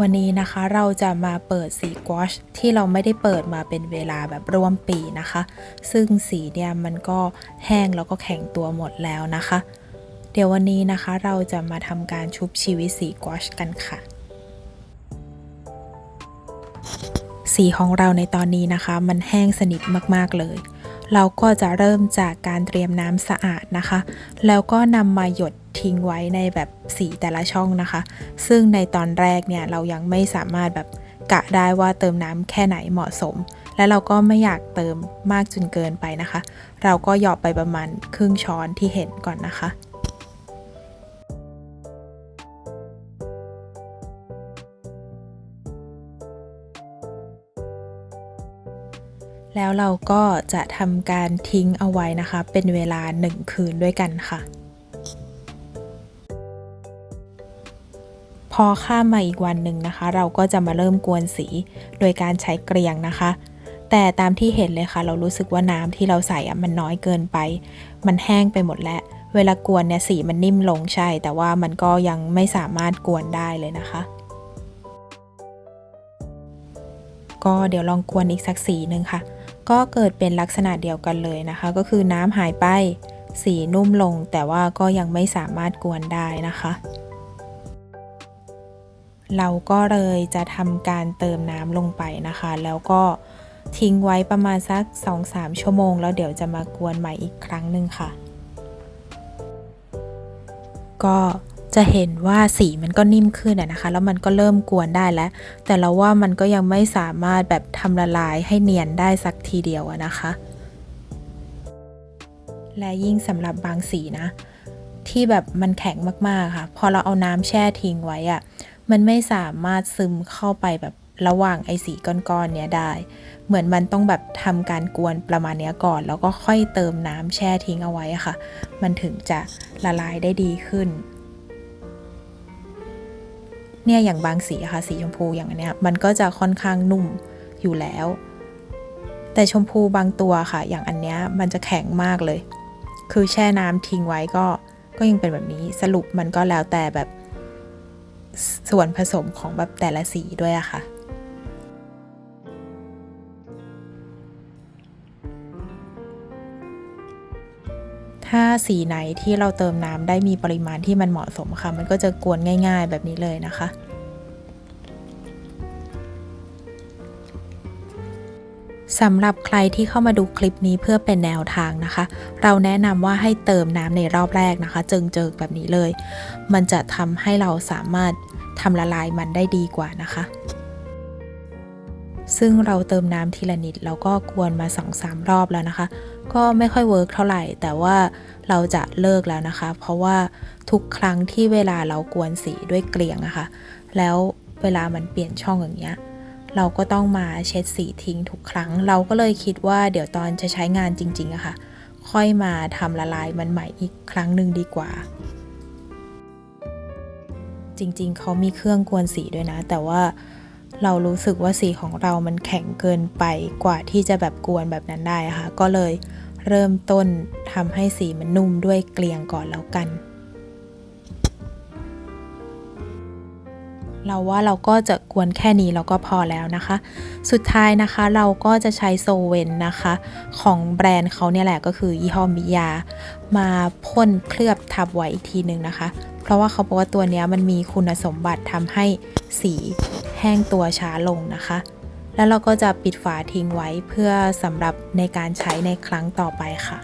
วันนี้นะคะเราจะมาเปิดสีกวอชที่เราไม่ได้เปิดมาเป็นเวลาแบบร่วมปีนะคะ ซึ่งสีเนี่ยมันก็แห้งแล้วก็แข็งตัวหมดแล้วนะคะ เดี๋ยววันนี้นะคะเราจะมาทำการชุบชีวิตสีกวอชกันค่ะ สีของเราในตอนนี้นะคะ มันแห้งสนิทมากๆเลย เราก็จะเริ่มจากการเตรียมน้ำสะอาดนะคะ แล้วก็นำมาหยดทิ้งไว้ในแบบสีแต่ละช่องนะคะ ซึ่งในตอนแรกเนี่ยเรายังไม่สามารถแบบกะได้ว่าเติมน้ำแค่ไหนเหมาะสม และเราก็ไม่อยากเติมมากจนเกินไปนะคะ เราก็หยอดไปประมาณครึ่งช้อนที่เห็นก่อนนะคะ แล้วเราก็จะทำการทิ้งเอาไว้นะคะ เป็นเวลา 1 คืนด้วยกันค่ะ พอข้ามมาอีกวันหนึ่งนะคะ เราก็จะมาเริ่มกวนสีโดยการใช้เกลียงนะคะ แต่ตามที่เห็นเลยค่ะ เรารู้สึกว่าน้ำที่เราใส่อะมันน้อยเกินไป มันแห้งไปหมดแล้ว เวลากวนเนี่ยสีมันนิ่มลงใช่ แต่ว่ามันก็ยังไม่สามารถกวนได้เลยนะคะก็เดี๋ยวลองกวนอีกสักสีหนึ่งค่ะ ก็เกิดเป็นลักษณะเดียวกันเลยนะคะ ก็คือน้ำหายไป สีนุ่มลง แต่ว่าก็ยังไม่สามารถกวนได้นะคะ เราก็เลยจะทำการเติมน้ำลงไปนะคะ แล้วก็ทิ้งไว้ประมาณสัก 2-3 ชั่วโมง แล้วเดี๋ยวจะมากวนใหม่อีกครั้งหนึ่งค่ะ ก็ จะเห็นว่าสีมันก็นิ่มขึ้นนะคะ แล้วมันก็เริ่มกวนได้แล้ว แต่เราว่ามันก็ยังไม่สามารถแบบทำละลายให้เนียนได้สักทีเดียวนะคะ และยิ่งสำหรับบางสีนะ ที่แบบมันแข็งมากๆค่ะ พอเราเอาน้ำแช่ทิ้งไว้อะมันไม่สามารถซึมเข้าไปแบบระหว่างไอสีก้อนๆเนี้ยได้ เหมือนมันต้องแบบทำการกวนประมาณเนี้ยก่อน แล้วก็ค่อยเติมน้ำแช่ทิ้งเอาไว้ค่ะ มันถึงจะละลายได้ดีขึ้น เนี่ยอย่างบางสีค่ะสีชมพูอย่างอันเนี้ยมันก็จะค่อนข้างนุ่มอยู่แล้ว แต่ชมพูบางตัวค่ะ อย่างอันเนี้ยมันจะแข็งมากเลย คือแช่น้ำทิ้งไว้ก็ก็ยังเป็นแบบนี้สรุปมันก็แล้วแต่แบบส่วนผสมของแบบแต่ละสีด้วยอะค่ะ ถ้าสีไหนที่เราเติมน้ำได้มีปริมาณที่มันเหมาะสมค่ะ มันก็จะกวนง่าย ๆ แบบนี้เลยนะคะสำหรับใครที่เข้ามาดูคลิปนี้เพื่อเป็นแนวทางนะคะ เราแนะนำว่าให้เติมน้ำในรอบแรกนะคะ เจิงๆแบบนี้เลย มันจะทำให้เราสามารถทำละลายมันได้ดีกว่านะคะ ซึ่งเราเติมน้ำทีละนิดแล้วก็กวนมา2-3รอบแล้วนะคะ ก็ไม่ค่อยเวิร์กเท่าไหร่ แต่ว่าเราจะเลิกแล้วนะคะ เพราะว่าทุกครั้งที่เวลาเรากวนสีด้วยเกลียงอะคะ่ะแล้วเวลามันเปลี่ยนช่องอย่างเงี้ยเราก็ต้องมาเช็ดสีทิ้งทุกครั้ง เราก็เลยคิดว่าเดี๋ยวตอนจะใช้งานจริงๆอะค่ะ ค่อยมาทำละลายมันใหม่อีกครั้งหนึ่งดีกว่า จริงๆ เขามีเครื่องกวนสีด้วยนะ แต่ว่า เรารู้สึกว่าสีของเรามันแข็งเกินไปกว่าที่จะแบบกวนแบบนั้นได้ค่ะ ก็เลยเริ่มต้นทำให้สีมันนุ่มด้วยเกลียงก่อนแล้วกัน เราว่าเราก็จะกวนแค่นี้แล้วก็พอแล้วนะคะ สุดท้ายนะคะเราก็จะใช้โซเวนนะคะ ของแบรนด์เขาเนี่ยแหละก็คือยี่ห้อมิยา มาพ่นเคลือบทับไว้อีกทีหนึ่งนะคะ เพราะว่าเขาบอกว่าตัวเนี้ยมันมีคุณสมบัติทำให้สี ห้งตัวช้าลงนะคะ แล้วเราก็จะปิดฝาทิ้งไว้เพื่อสำหรับในการใช้ในครั้งต่อไปค่ะ